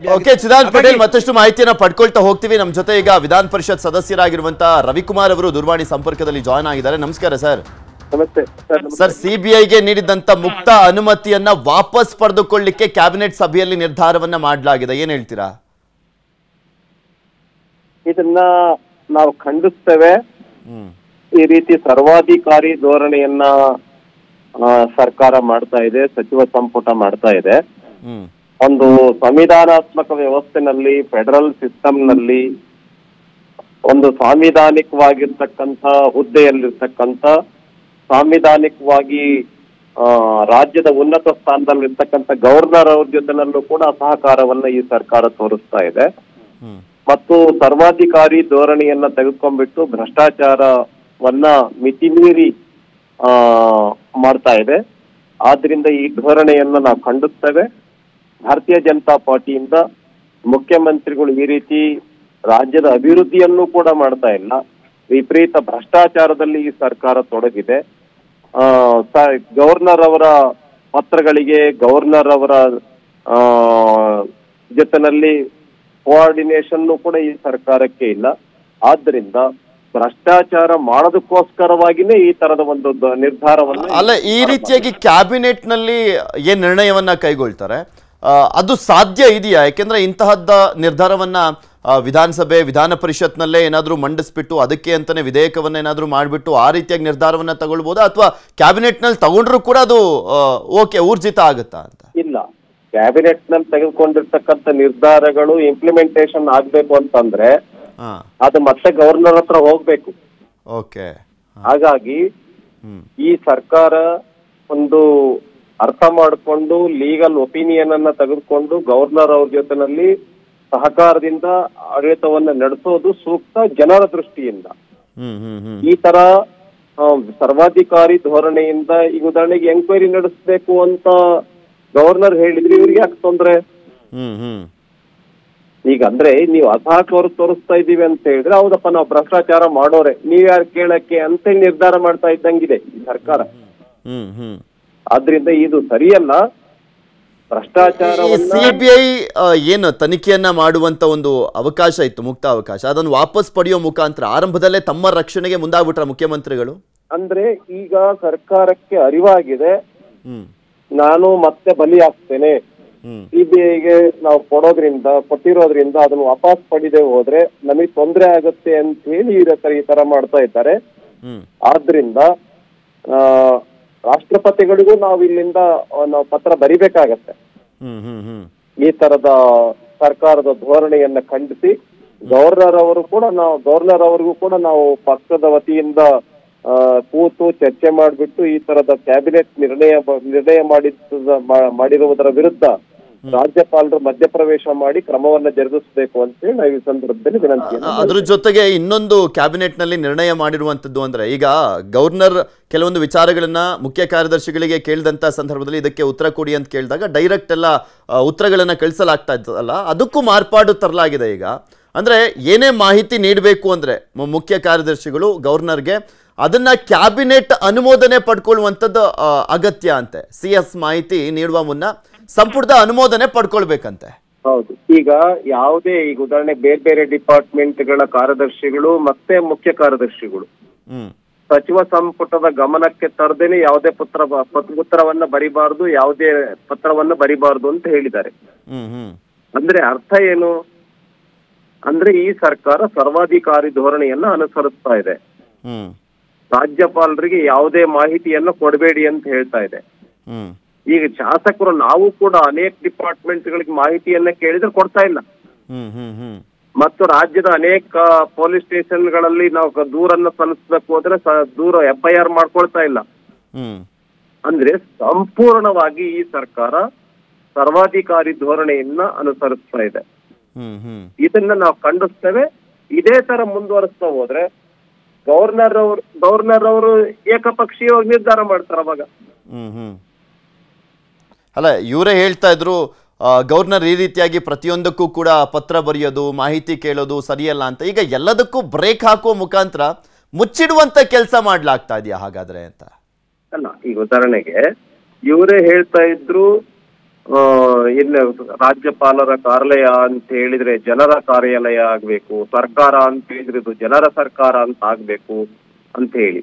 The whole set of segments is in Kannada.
ಓಕೆ ಚಿದಾನ್ ಪಟೇಲ್ ಮತ್ತಷ್ಟು ಮಾಹಿತಿಯನ್ನ ಪಡ್ಕೊಳ್ತಾ ಹೋಗ್ತೀವಿ. ನಮ್ಮ ಜೊತೆ ಈಗ ವಿಧಾನ ಪರಿಷತ್ ಸದಸ್ಯರಾಗಿರುವಂತ ರವಿಕುಮಾರ್ ಅವರು ದೂರವಾಣಿ ಸಂಪರ್ಕದಲ್ಲಿ ಜಾಯ್ನ್ ಆಗಿದ್ದಾರೆ. ನಮಸ್ಕಾರ ಸರ್ ನಮಸ್ತೆ ಸರ್ ಸಿಬಿಐಗೆ ನೀಡಿದಂತ ಮುಕ್ತ ಅನುಮತಿಯನ್ನ ವಾಪಸ್ ಪಡೆದುಕೊಳ್ಳಿಕ್ಕೆ ಕ್ಯಾಬಿನೆಟ್ ಸಭೆಯಲ್ಲಿ ನಿರ್ಧಾರವನ್ನ ಮಾಡಲಾಗಿದೆ. ಏನ್ ಹೇಳ್ತೀರಾ? ಇದನ್ನ ನಾವು ಖಂಡಿಸ್ತೇವೆ. ಈ ರೀತಿ ಸರ್ವಾಧಿಕಾರಿ ಧೋರಣೆಯನ್ನ ಆ, ಸರ್ಕಾರ ಮಾಡ್ತಾ ಇದೆ ಸಚಿವ ಸಂಪುಟ ಮಾಡ್ತಾ ಇದೆ. ಹ್ಮ್. ಒಂದು ಸಂವಿಧಾನಾತ್ಮಕ ವ್ಯವಸ್ಥೆನಲ್ಲಿ ಫೆಡರಲ್ ಸಿಸ್ಟಮ್ನಲ್ಲಿ ಒಂದು ಸಾಂವಿಧಾನಿಕವಾಗಿರ್ತಕ್ಕಂಥ ಹುದ್ದೆಯಲ್ಲಿರ್ತಕ್ಕಂಥ ಸಾಂವಿಧಾನಿಕವಾಗಿ ಆ, ರಾಜ್ಯದ ಉನ್ನತ ಸ್ಥಾನದಲ್ಲಿರ್ತಕ್ಕಂಥ ಗವರ್ನರ್ ಅವ್ರ ಜೊತೆನಲ್ಲೂ ಕೂಡ ಸಹಕಾರವನ್ನ ಈ ಸರ್ಕಾರ ತೋರಿಸ್ತಾ ಇದೆ. ಮತ್ತು ಸರ್ವಾಧಿಕಾರಿ ಧೋರಣೆಯನ್ನ ತೆಗೆದುಕೊಂಡ್ಬಿಟ್ಟು ಭ್ರಷ್ಟಾಚಾರವನ್ನ ಮಿತಿಮೀರಿ ಆ ಮಾಡ್ತಾ ಇದೆ. ಆದ್ರಿಂದ ಈ ಧೋರಣೆಯನ್ನ ನಾವು ಖಂಡಿಸ್ತೇವೆ. ಭಾರತೀಯ ಜನತಾ ಪಾರ್ಟಿಯಿಂದ ಮುಖ್ಯಮಂತ್ರಿಗಳು ಈ ರೀತಿ ರಾಜ್ಯದ ಅಭಿವೃದ್ಧಿಯನ್ನು ಕೂಡ ಮಾಡ್ತಾ ಇಲ್ಲ. ವಿಪರೀತ ಭ್ರಷ್ಟಾಚಾರದಲ್ಲಿ ಈ ಸರ್ಕಾರ ತೊಡಗಿದೆ. ಆ ಗವರ್ನರ್ ಅವರ ಪತ್ರಗಳಿಗೆ ಗವರ್ನರ್ ಅವರ, ಆ, ಜೊತೆನಲ್ಲಿ ಕೋಆರ್ಡಿನೇಷನ್ ಕೂಡ ಈ ಸರ್ಕಾರಕ್ಕೆ ಇಲ್ಲ. ಆದ್ದರಿಂದ ಭ್ರಷ್ಟಾಚಾರ ಮಾಡೋದಕ್ಕೋಸ್ಕರವಾಗಿನೇ ಈ ತರದ ಒಂದು ನಿರ್ಧಾರವನ್ನು ಅಲ್ಲ, ಈ ರೀತಿಯಾಗಿ ಕ್ಯಾಬಿನೆಟ್ನಲ್ಲಿ ಏನ್ ನಿರ್ಣಯವನ್ನ ಕೈಗೊಳ್ತಾರೆ? ಅದು ಸಾಧ್ಯ ಇದೆಯಾ? ಯಾಕೆಂದ್ರೆ ಇಂತಹದ್ದ ನಿರ್ಧಾರವನ್ನ ವಿಧಾನಸಭೆ ವಿಧಾನ ಪರಿಷತ್ನಲ್ಲೇ ಏನಾದರೂ ಮಂಡಿಸ್ಬಿಟ್ಟು ಅದಕ್ಕೆ ಅಂತಾನೆ ವಿಧೇಯಕವನ್ನು ಏನಾದರೂ ಮಾಡಿಬಿಟ್ಟು ಆ ರೀತಿಯಾಗಿ ನಿರ್ಧಾರವನ್ನ ತಗೊಳ್ಬೋದಾ? ಅಥವಾ ಕ್ಯಾಬಿನೆಟ್ನಲ್ಲಿ ತಗೊಂಡ್ರೂ ಕೂಡ ಅದು ಓಕೆ ಊರ್ಜಿತ ಆಗುತ್ತಾ ಅಂತ? ಇಲ್ಲ. ಕ್ಯಾಬಿನೆಟ್ನಲ್ಲಿ ತೆಗೆದುಕೊಂಡಿರ್ತಕ್ಕಂಥ ನಿರ್ಧಾರಗಳು ಇಂಪ್ಲಿಮೆಂಟೇಷನ್ ಆಗ್ಬೇಕು ಅಂತಂದ್ರೆ ಅದು ಮತ್ತೆ ಗವರ್ನರ್ ಹತ್ರ ಹೋಗ್ಬೇಕು. ಓಕೆ. ಹಾಗಾಗಿ ಈ ಸರ್ಕಾರ ಒಂದು ಅರ್ಥ ಮಾಡಿಕೊಂಡು ಲೀಗಲ್ ಒಪಿನಿಯನ್ ಅನ್ನ ತೆಗೆದುಕೊಂಡು ಗವರ್ನರ್ ಅವ್ರ ಜೊತೆನಲ್ಲಿ ಸಹಕಾರದಿಂದ ಆಡಳಿತವನ್ನ ನಡೆಸೋದು ಸೂಕ್ತ ಜನರ ದೃಷ್ಟಿಯಿಂದ. ಈ ತರ ಸರ್ವಾಧಿಕಾರಿ ಧೋರಣೆಯಿಂದ ಈಗ ಉದಾಹರಣೆಗೆ ಎಂಕ್ವೈರಿ ನಡೆಸಬೇಕು ಅಂತ ಗವರ್ನರ್ ಹೇಳಿದ್ರೆ ಇವ್ರಿಗೆ ಯಾಕೆ ತೊಂದ್ರೆ? ಈಗ ಅಂದ್ರೆ ನೀವು ಅಸಹಕಾರ ತೋರಿಸ್ತಾ ಇದೀವಿ ಅಂತ ಹೇಳಿದ್ರೆ ಹೌದಪ್ಪ ನಾವು ಭ್ರಷ್ಟಾಚಾರ ಮಾಡೋರೆ. ನೀವ್ಯಾರು ಕೇಳಕ್ಕೆ ಅಂತ ನಿರ್ಧಾರ ಮಾಡ್ತಾ ಇದ್ದಂಗಿದೆ ಈ ಸರ್ಕಾರ. ಹ್ಮ್ ಹ್ಮ್. ಆದ್ರಿಂದ ಇದು ಸರಿಯಲ್ಲ. ಭ್ರಷ್ಟಾಚಾರ ಸಿಬಿಐ ಏನು ತನಿಖೆಯನ್ನ ಮಾಡುವಂತ ಒಂದು ಅವಕಾಶ ಇತ್ತು ಮುಕ್ತ ಅವಕಾಶ. ಅದನ್ನು ವಾಪಸ್ ಪಡೆಯೋ ಮುಖಾಂತರ ಆರಂಭದಲ್ಲೇ ತಮ್ಮ ರಕ್ಷಣೆಗೆ ಮುಂದಾಗ್ಬಿಟ್ರ ಮುಖ್ಯಮಂತ್ರಿಗಳು? ಅಂದ್ರೆ ಈಗ ಸರ್ಕಾರಕ್ಕೆ ಅರಿವಾಗಿದೆ. ನಾನು ಮತ್ತೆ ಬಲಿ ಆಗ್ತೇನೆ ಸಿಬಿಐಗೆ ನಾವು ಕೊಡೋದ್ರಿಂದ ಕೊಟ್ಟಿರೋದ್ರಿಂದ ಅದನ್ನ ವಾಪಸ್ ಪಡಿದೆ ಹೋದ್ರೆ ನಮಗೆ ತೊಂದರೆ ಆಗುತ್ತೆ ಅಂತ ಹೇಳಿ ಈ ತರ ಈ ತರ ಮಾಡ್ತಾ ಇದ್ದಾರೆ. ಆದ್ರಿಂದ ಆ, ರಾಷ್ಟ್ರಪತಿಗಳಿಗೂ ನಾವು ಇಲ್ಲಿಂದ ಒಂದು ನಾವು ಪತ್ರ ಬರಿಬೇಕಾಗತ್ತೆ. ಈ ತರದ ಸರ್ಕಾರದ ಧೋರಣೆಯನ್ನ ಖಂಡಿಸಿ ಗವರ್ನರ್ ಅವರು ಕೂಡ ನಾವು ಗವರ್ನರ್ ಅವರಿಗೂ ಕೂಡ ನಾವು ಪಕ್ಷದ ವತಿಯಿಂದ ಕೂತು ಚರ್ಚೆ ಮಾಡಿಬಿಟ್ಟು ಈ ತರದ ಕ್ಯಾಬಿನೆಟ್ ನಿರ್ಣಯ ನಿರ್ಣಯ ಮಾಡಿದ ಮಾಡಿರುವುದರ ವಿರುದ್ಧ ರಾಜ್ಯಪಾಲರು ಮಧ್ಯಪ್ರವೇಶ ಮಾಡಿ ಕ್ರಮವನ್ನ ಜರುಗಿಸಬೇಕು ಅಂತ ಹೇಳಿ ನಾವು ಈ ಸಂದರ್ಭದಲ್ಲಿ ವಿನಂತಿ ಅದ್ರ ಜೊತೆಗೆ ಇನ್ನೊಂದು ಕ್ಯಾಬಿನೆಟ್ನಲ್ಲಿ ನಿರ್ಣಯ ಮಾಡಿರುವಂತದ್ದು ಅಂದ್ರೆ ಈಗ ಗವರ್ನರ್ ಕೆಲವೊಂದು ವಿಚಾರಗಳನ್ನ ಮುಖ್ಯ ಕಾರ್ಯದರ್ಶಿಗಳಿಗೆ ಕೇಳಿದಂತ ಸಂದರ್ಭದಲ್ಲಿ ಇದಕ್ಕೆ ಉತ್ತರ ಕೊಡಿ ಅಂತ ಕೇಳಿದಾಗ ಡೈರೆಕ್ಟ್ ಎಲ್ಲ ಉತ್ತರಗಳನ್ನ ಕಳಿಸಲಾಗ್ತಾ ಇತ್ತಲ್ಲ ಅದಕ್ಕೂ ಮಾರ್ಪಾಡು ತರಲಾಗಿದೆ ಈಗ. ಅಂದ್ರೆ ಏನೇ ಮಾಹಿತಿ ನೀಡಬೇಕು ಅಂದ್ರೆ ಮುಖ್ಯ ಕಾರ್ಯದರ್ಶಿಗಳು ಗವರ್ನರ್ಗೆ ಅದನ್ನ ಕ್ಯಾಬಿನೆಟ್ ಅನುಮೋದನೆ ಪಡ್ಕೊಳ್ಳುವಂಥದ್ದು ಅಗತ್ಯ ಅಂತೆ. ಸಿ ಎಸ್ ಮಾಹಿತಿ ನೀಡುವ ಮುನ್ನ ಸಂಪುಟದ ಅನುಮೋದನೆ ಪಡ್ಕೊಳ್ಬೇಕಂತೆ. ಹೌದು. ಈಗ ಯಾವುದೇ ಈಗ ಉದಾಹರಣೆ ಬೇರೆ ಬೇರೆ ಡಿಪಾರ್ಟ್ಮೆಂಟ್ಗಳ ಕಾರ್ಯದರ್ಶಿಗಳು ಮತ್ತೆ ಮುಖ್ಯ ಕಾರ್ಯದರ್ಶಿಗಳು. ಸಚಿವ ಸಂಪುಟದ ಗಮನಕ್ಕೆ ತರದೇನೆ ಯಾವುದೇ ಪತ್ರ ಉತ್ತರವನ್ನ ಬರಿಬಾರ್ದು ಯಾವುದೇ ಪತ್ರವನ್ನ ಬರಿಬಾರದು ಅಂತ ಹೇಳಿದ್ದಾರೆ. ಅಂದ್ರೆ ಅರ್ಥ ಏನು? ಅಂದ್ರೆ ಈ ಸರ್ಕಾರ ಸರ್ವಾಧಿಕಾರಿ ಧೋರಣೆಯನ್ನ ಅನುಸರಿಸ್ತಾ ಇದೆ. ರಾಜ್ಯಪಾಲರಿಗೆ ಯಾವುದೇ ಮಾಹಿತಿಯನ್ನ ಕೊಡಬೇಡಿ ಅಂತ ಹೇಳ್ತಾ ಇದೆ. ಈಗ ಶಾಸಕರು ನಾವು ಕೂಡ ಅನೇಕ ಡಿಪಾರ್ಟ್ಮೆಂಟ್ ಗಳಿಗೆ ಮಾಹಿತಿಯನ್ನ ಕೇಳಿದ್ರೆ ಕೊಡ್ತಾ ಇಲ್ಲ. ಮತ್ತು ರಾಜ್ಯದ ಅನೇಕ ಪೊಲೀಸ್ ಸ್ಟೇಷನ್ಗಳಲ್ಲಿ ನಾವು ದೂರನ್ನ ಸಲ್ಲಿಸಬೇಕು ಹೋದ್ರೆ ದೂರ ಎಫ್ಐಆರ್ ಮಾಡ್ಕೊಳ್ತಾ ಇಲ್ಲ. ಅಂದ್ರೆ ಸಂಪೂರ್ಣವಾಗಿ ಈ ಸರ್ಕಾರ ಸರ್ವಾಧಿಕಾರಿ ಧೋರಣೆಯನ್ನ ಅನುಸರಿಸ್ತಾ ಇದೆ. ಇದನ್ನ ನಾವು ಖಂಡಿಸ್ತೇವೆ. ಇದೇ ತರ ಮುಂದುವರಿಸ್ತಾ ಹೋದ್ರೆ ಗವರ್ನರ್ ಅವರು ಗವರ್ನರ್ ಅವರು ಏಕಪಕ್ಷೀಯವಾಗಿ ನಿರ್ಧಾರ ಮಾಡ್ತಾರೆ ಅವಾಗ. ಅಲ್ಲ ಇವರೇ ಹೇಳ್ತಾ ಇದ್ರು ಗವರ್ನರ್ ಈ ರೀತಿಯಾಗಿ ಪ್ರತಿಯೊಂದಕ್ಕೂ ಕೂಡ ಪತ್ರ ಬರೆಯೋದು ಮಾಹಿತಿ ಕೇಳೋದು ಸರಿಯಲ್ಲ ಅಂತ. ಈಗ ಎಲ್ಲದಕ್ಕೂ ಬ್ರೇಕ್ ಹಾಕುವ ಮುಖಾಂತರ ಮುಚ್ಚಿಡುವಂತ ಕೆಲಸ ಮಾಡ್ಲಾಗ್ತಾ ಇದೆಯಾ ಹಾಗಾದ್ರೆ ಅಂತ? ಅಲ್ಲ ಈಗ ಉದಾಹರಣೆಗೆ ಇವರೇ ಹೇಳ್ತಾ ಇದ್ರು ಇಲ್ಲ ರಾಜ್ಯಪಾಲರ ಕಾರ್ಯಾಲಯ ಅಂತ ಹೇಳಿದ್ರೆ ಜನರ ಕಾರ್ಯಾಲಯ ಆಗ್ಬೇಕು ಸರ್ಕಾರ ಅಂತ ಹೇಳಿದ್ರೆ ಇದು ಜನರ ಸರ್ಕಾರ ಅಂತ ಆಗ್ಬೇಕು ಅಂತ ಹೇಳಿ.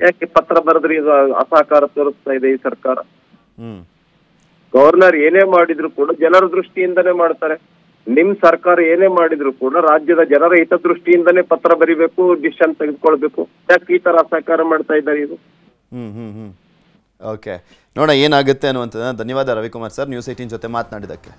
ಯಾಕೆ ಪತ್ರ ಬರೆದ್ರೆ ಇದು ಅಸಹಕಾರ ತೋರಿಸ್ತಾ ಇದೆ ಈ ಸರ್ಕಾರ? ಗವರ್ನರ್ ಏನೇ ಮಾಡಿದ್ರು ಕೂಡ ಜನರ ದೃಷ್ಟಿಯಿಂದನೇ ಮಾಡ್ತಾರೆ. ನಿಮ್ ಸರ್ಕಾರ ಏನೇ ಮಾಡಿದ್ರು ಕೂಡ ರಾಜ್ಯದ ಜನರ ಹಿತದೃಷ್ಟಿಯಿಂದನೇ ಪತ್ರ ಬರಿಬೇಕು ಡಿಸಿಷನ್ ತೆಗೆದುಕೊಳ್ಬೇಕು. ಯಾಕೆ ಈ ತರ ಸಹಕಾರ ಮಾಡ್ತಾ ಇದ್ದಾರೆ ಇದು ಹ್ಮ್ ಹ್ಮ್ ಹ್ಮ್. ಓಕೆ ನೋಡ ಏನಾಗುತ್ತೆ ಅನ್ನುವಂಥದ್ದು ಧನ್ಯವಾದ ರವಿಕುಮಾರ್ ಸರ್ ನ್ಯೂಸ್ ಏಟೀನ್ ಜೊತೆ ಮಾತನಾಡಿದ್ದಕ್ಕೆ.